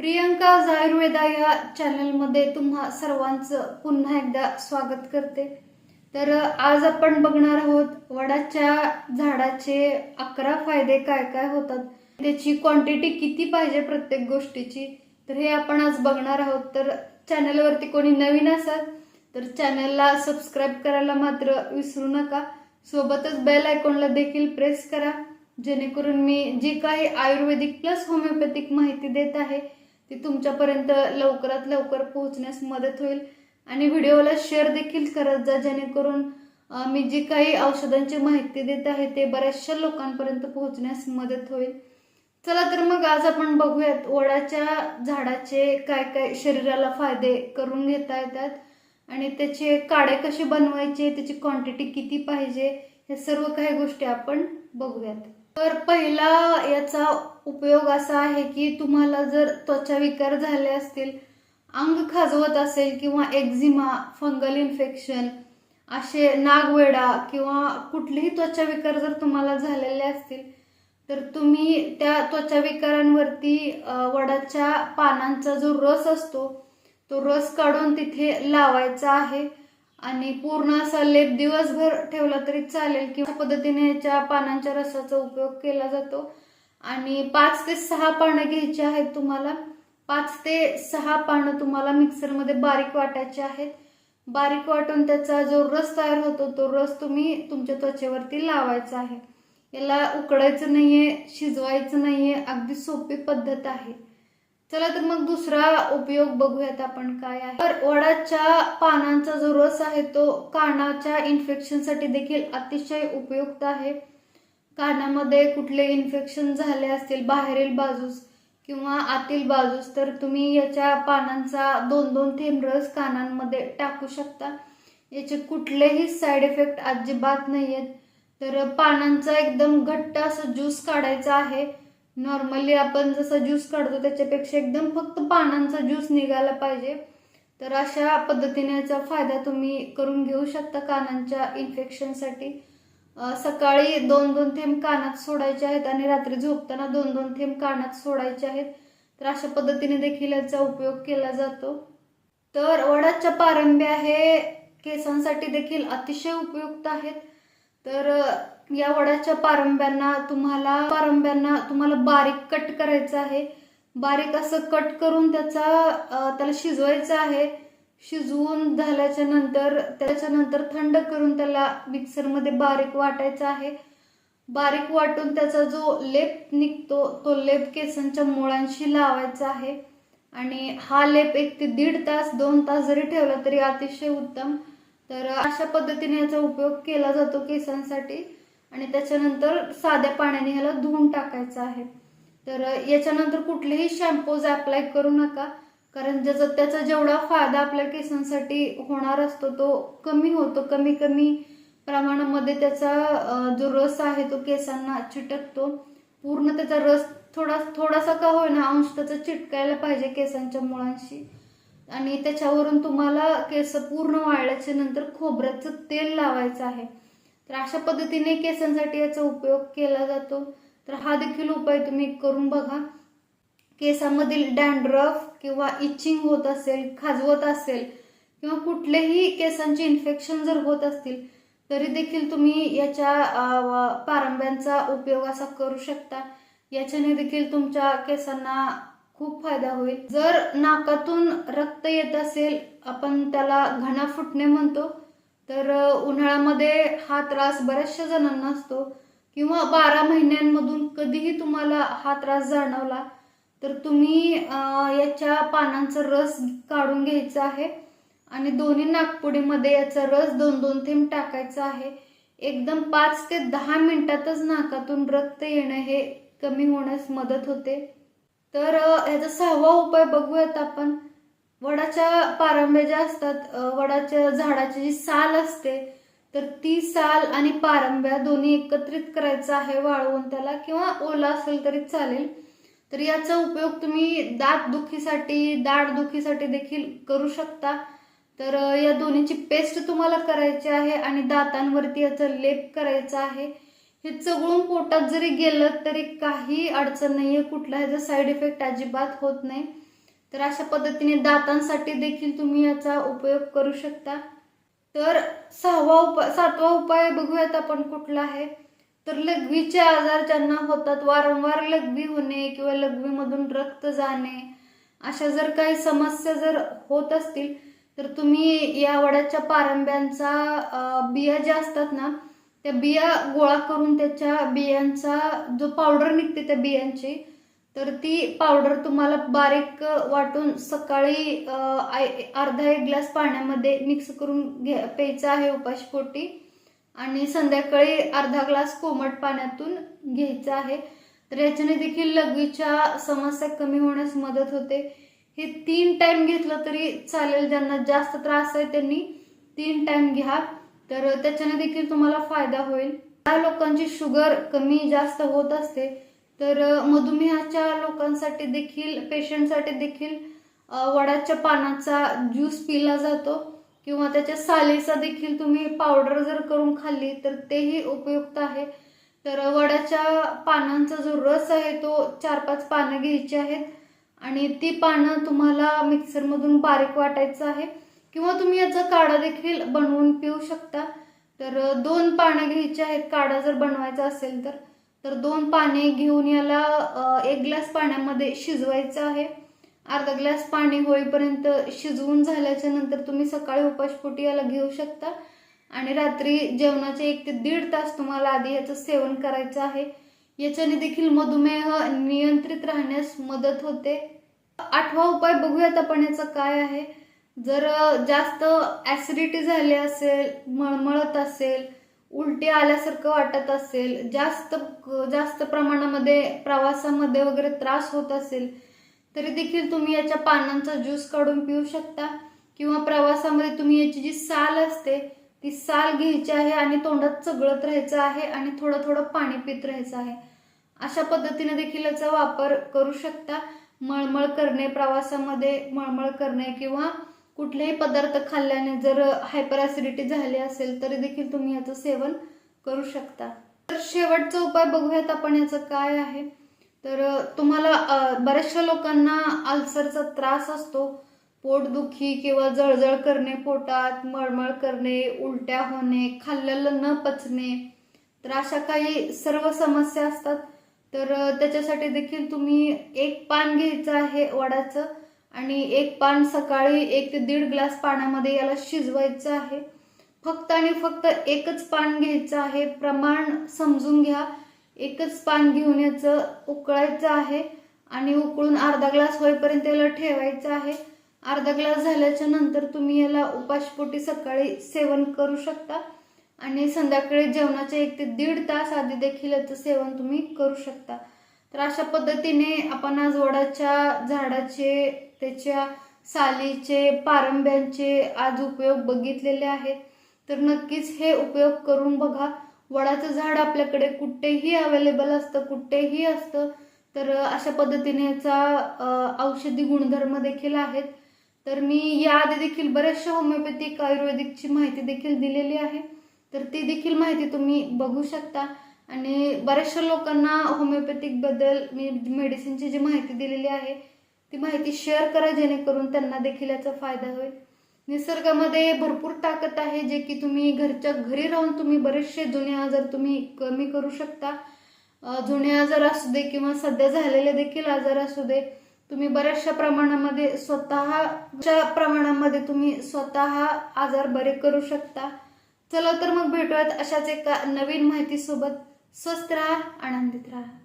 प्रियंका आयुर्वेदा या चॅनलमध्ये तुम्हा सर्वांचं पुन्हा एकदा स्वागत करते. तर आज आपण बघणार आहोत वडाच्या झाडाचे अकरा फायदे काय काय होतात त्याची क्वांटिटी किती पाहिजे प्रत्येक गोष्टीची. तर हे आपण आज बघणार आहोत. तर चॅनलवरती कोणी नवीन असाल तर चॅनलला सबस्क्राईब करायला मात्र विसरू नका. सोबतच बेल आयकॉनला देखील प्रेस करा जेणेकरून मी जी काही आयुर्वेदिक प्लस होमिओपॅथिक माहिती देत आहे ती तुमच्यापर्यंत लवकरात लवकर पोहोचण्यास मदत होईल. आणि व्हिडिओला शेअर देखील करत जा जेणेकरून मी जी काही औषधांची माहिती देत आहे ते बऱ्याचशा लोकांपर्यंत पोहोचण्यास मदत होईल. चला तर मग आज आपण बघूयात वडाच्या झाडाचे काय काय शरीराला फायदे करून घेता येतात आणि त्याचे काडे कसे बनवायचे त्याची क्वांटिटी किती पाहिजे हे सर्व काही गोष्टी आपण बघूयात. तर पहिला याचा उपयोग असा आहे की तुम्हाला जर त्वचा विकार झाले असतील अंग खाजवत असेल किंवा एक्झिमा फंगल इन्फेक्शन असे नागवेडा किंवा कुठलेही त्वचा विकार जर तुम्हाला झालेले असतील तर तुम्ही त्या त्वचा विकारांवरती वडाच्या पानांचा जो रस असतो तो रस काढून तिथे लावायचा आहे. आणि पूर्ण असा लेप दिवसभर ठेवला तरी चालेल किंवा पद्धतीने याच्या पानांच्या रसाचा उपयोग केला जातो. आणि पाच ते सहा पानं घ्यायची आहेत तुम्हाला. पाच ते सहा पानं तुम्हाला मिक्सरमध्ये बारीक वाटायचे आहेत. बारीक वाटून त्याचा जो रस तयार होतो तो रस तुम्ही तुमच्या त्वचेवरती लावायचा आहे. याला उकडायचं नाहीये शिजवायचं नाहीये अगदी सोपी पद्धत आहे. चला तर मग दुसरा उपयोग बघूयात आपण काय आहे. तर वडाच्या पानांचा जो रस आहे तो कानाच्या इन्फेक्शनसाठी देखील अतिशय उपयुक्त आहे. कानामध्ये कुठले इन्फेक्शन झाले असतील बाहेरील बाजूस किंवा आतील बाजूस तर तुम्ही याच्या पानांचा दोन दोन थेंब रस कानांमध्ये टाकू शकता. याचे कुठलेही साईड इफेक्ट अजिबात नाही आहेत तर पानांचा एकदम घट्ट असं ज्यूस काढायचा आहे. नॉर्मली आपण जसं ज्यूस काढतो त्याच्यापेक्षा एकदम फक्त पानांचा ज्यूस निघाला पाहिजे. तर अशा पद्धतीने याचा फायदा तुम्ही करून घेऊ शकता कानांच्या इन्फेक्शनसाठी सकाळी दोन दोन थेंब कानात सोडायचे आहेत आणि रात्री झोपताना दोन दोन थेंब कानात सोडायचे आहेत. तर अशा पद्धतीने देखील याचा उपयोग केला जातो. तर वडाच्या पारंब्या हे केसांसाठी देखील अतिशय उपयुक्त आहेत. तर या वडाच्या पारंब्यांना तुम्हाला पारंब्यांना तुम्हाला बारीक कट करायचं आहे. बारीक असं कट करून त्याचा त्याला शिजवायचं आहे. शिजवून झाल्याच्यानंतर त्याच्यानंतर थंड करून त्याला मिक्सरमध्ये बारीक वाटायचं आहे. बारीक वाटून त्याचा जो लेप निघतो तो लेप केसांच्या मुळांशी लावायचा आहे. आणि हा लेप एक ते दीड तास दोन तास जरी ठेवला तरी अतिशय उत्तम. तर अशा पद्धतीने याचा उपयोग केला जातो केसांसाठी. आणि त्याच्यानंतर साध्या पाण्याने ह्याला धुवून टाकायचं आहे. तर याच्यानंतर कुठलेही शॅम्पूज अप्लाय करू नका. कारण ज्याचा त्याचा जेवढा फायदा आपल्या केसांसाठी होणार असतो तो कमी होतो. कमी कमी प्रमाणामध्ये त्याचा जो रस आहे तो केसांना चिटकतो. पूर्ण त्याचा रस थोडा थोडासा का होईना अंश त्याचा चिटकायला पाहिजे केसांच्या मुळांशी. आणि त्याच्यावरून तुम्हाला केस पूर्ण वाळल्याच्या नंतर खोबऱ्याचं तेल लावायचं आहे. तर अशा पद्धतीने केसांसाठी याचा उपयोग केला जातो. तर हा देखील उपाय तुम्ही करून बघा. केसामधील डॅन्ड्रफ किंवा इचिंग होत असेल खाजवत असेल किंवा कुठलेही केसांचे इन्फेक्शन जर होत असतील तरी देखील तुम्ही याच्या पारंब्यांचा उपयोग असा करू शकता. याच्याने देखील तुमच्या केसांना खूप फायदा होईल. जर नाकातून रक्त येत असेल आपण त्याला घणा फुटणे म्हणतो तर उन्हाळ्यामध्ये हा त्रास बऱ्याचशा जणांना असतो. किंवा बारा महिन्यांमधून कधीही तुम्हाला हा त्रास जाणवला तर तुम्ही याच्या पानांचा रस काढून घ्यायचा आहे आणि दोन्ही नागपुडीमध्ये याचा रस दोन दोन थेंब टाकायचा आहे. एकदम पाच ते दहा मिनिटातच नाकातून रक्त येणं हे कमी होण्यास मदत होते. तर याचा सहावा उपाय बघूयात आपण. वडाच्या पारंब्या ज्या असतात वडाच्या झाडाची जी साल असते तर ती साल आणि पारंब्या दोन्ही एकत्रित करायचं आहे वाळवून त्याला किंवा ओला असेल तरी चालेल. तर याचा उपयोग तुम्ही दात दुखीसाठी दाढ दुखीसाठी देखील करू शकता. तर या दोन्हीची पेस्ट तुम्हाला करायची आहे आणि दातांवरती याचा लेप करायचा आहे. हे चगळून पोटात जरी गेलं तरी काही अडचण नाही आहे कुठला ह्याचा साईड इफेक्ट अजिबात होत नाही. तर अशा पद्धतीने दातांसाठी देखील तुम्ही याचा उपयोग करू शकता. तर सहावा उपाय सातवा उपाय बघूयात आपण कुठला आहे. तर लघवीचे आजार ज्यांना होतात वारंवार लघवी होणे किंवा लघवीमधून रक्त जाणे अशा जर काही समस्या जर होत असतील तर तुम्ही या वड्याच्या पारंब्यांचा बिया ज्या असतात ना त्या बिया गोळा करून त्याच्या बियांचा जो पावडर निघते त्या बियांची तर ती पावडर तुम्हाला बारीक वाटून सकाळी अर्धा एक ग्लास पाण्यामध्ये मिक्स करून घ्या प्यायचं आहे उपाशपोटी आणि संध्याकाळी अर्धा ग्लास कोमट पाण्यातून घ्यायचं आहे. तर याच्याने देखील लघवीच्या समस्या कमी होण्यास मदत होते. हे तीन टाइम घेतलं तरी चालेल. ज्यांना जास्त त्रास आहे त्यांनी तीन टाइम घ्या. तर त्याच्याने देखील तुम्हाला फायदा होईल. त्या लोकांची शुगर कमी जास्त होत असते. तर मधुमेहाच्या लोकांसाठी देखील पेशंटसाठी देखील वडाच्या पानाचा ज्यूस पिला जातो. किंवा त्याच्या सालीचा देखील तुम्ही पावडर जर करून खाल्ली तर तेही उपयुक्त आहे. तर वडाच्या पानांचा जो रस आहे तो चार पाच पानं घ्यायची आहेत. आणि ती पानं तुम्हाला मिक्सरमधून बारीक वाटायचं आहे. किंवा तुम्ही याचा काढा देखील बनवून पिऊ शकता. तर दोन पानं घ्यायची आहेत काढा जर बनवायचा असेल तर. तर दोन पाने घेऊन याला एक ग्लास पाण्यामध्ये शिजवायचं आहे. अर्धा ग्लास पाणी होईपर्यंत शिजवून झाल्याच्यानंतर तुम्ही सकाळी उपाशपोटी याला घेऊ शकता. आणि रात्री जेवणाचे एक ते दीड तास तुम्हाला आधी याचं सेवन करायचं आहे. याच्याने देखील मधुमेह नियंत्रित राहण्यास मदत होते. आठवा उपाय बघूयात आपण याचा काय आहे. जर जास्त ॲसिडिटी झाली असेल मळमळत असेल उलटी आल्यासारखं वाटत असेल जास्त जास्त प्रमाणामध्ये प्रवासामध्ये वगैरे त्रास होत असेल तरी देखील तुम्ही याच्या पानांचा ज्यूस काढून पिऊ शकता. किंवा प्रवासामध्ये तुम्ही याची जी साल असते ती साल घ्यायची आहे आणि तोंडात चगळत राहायचं आहे आणि थोडं थोडं पाणी पित राहायचं आहे. अशा पद्धतीने देखील याचा वापर करू शकता. मळमळ करणे प्रवासामध्ये मळमळ करणे किंवा कुठलेही पदार्थ खाल्ल्याने जर हायपर ॲसिडिटी झाली असेल तरी देखील तुम्ही याचं सेवन करू शकता. तर शेवटचा उपाय बघूयात आपण याचं काय आहे. तर तुम्हाला बऱ्याचशा लोकांना अल्सरचा त्रास असतो. पोटदुखी किंवा जळजळ करणे पोटात मळमळ करणे उलट्या होणे खाल्लेलं न पचणे तर अशा काही सर्व समस्या असतात. तर त्याच्यासाठी देखील तुम्ही एक पान घ्यायचं आहे वडाचं आणि एक पान सकाळी एक ते दीड ग्लास पाण्यामध्ये याला शिजवायचं आहे. फक्त आणि फक्त एकच पान घ्यायचं आहे. प्रमाण समजून घ्या. एकच पान घेऊन याचं उकळायचं आहे आणि उकळून अर्धा ग्लास होईपर्यंत याला ठेवायचं आहे. अर्धा ग्लास झाल्याच्यानंतर तुम्ही याला उपाशपोटी सकाळी सेवन करू शकता आणि संध्याकाळी जेवणाच्या एक ते दीड तास आधी देखील याचं सेवन तुम्ही करू शकता. तर अशा पद्धतीने आपण आज वडाच्या झाडाचे त्याच्या सालीचे पारंब्यांचे आज उपयोग बघितलेले आहेत. तर नक्कीच हे उपयोग करून बघा. वडाचं झाड आपल्याकडे कुठेही अवेलेबल असतं कुठेही असतं तर अशा पद्धतीने याचा औषधी गुणधर्म देखील आहेत. तर मी याआधी देखील बऱ्याचशा होमिओपॅथिक आयुर्वेदिकची माहिती देखील दिलेली आहे. तर ती देखील माहिती तुम्ही बघू शकता. आणि बऱ्याचशा लोकांना होमिओपॅथिकबद्दल मी मेडिसिनची जी माहिती दिलेली आहे ती माहिती शेअर करा जेणेकरून त्यांना देखील याचा फायदा होईल. निसर्गामध्ये भरपूर ताकद आहे जे की तुम्ही घरच्या घरी राहून तुम्ही बरेचसे जुने आजार तुम्ही कमी करू शकता. जुने आजार असू दे किंवा सध्या झालेले देखील आजार असू दे तुम्ही बऱ्याचशा प्रमाणामध्ये स्वतःच्या प्रमाणामध्ये तुम्ही स्वतः आजार बरे करू शकता. चला तर मग भेटूयात अशाच एका नवीन माहितीसोबत. स्वस्त राहा आनंदित राहा.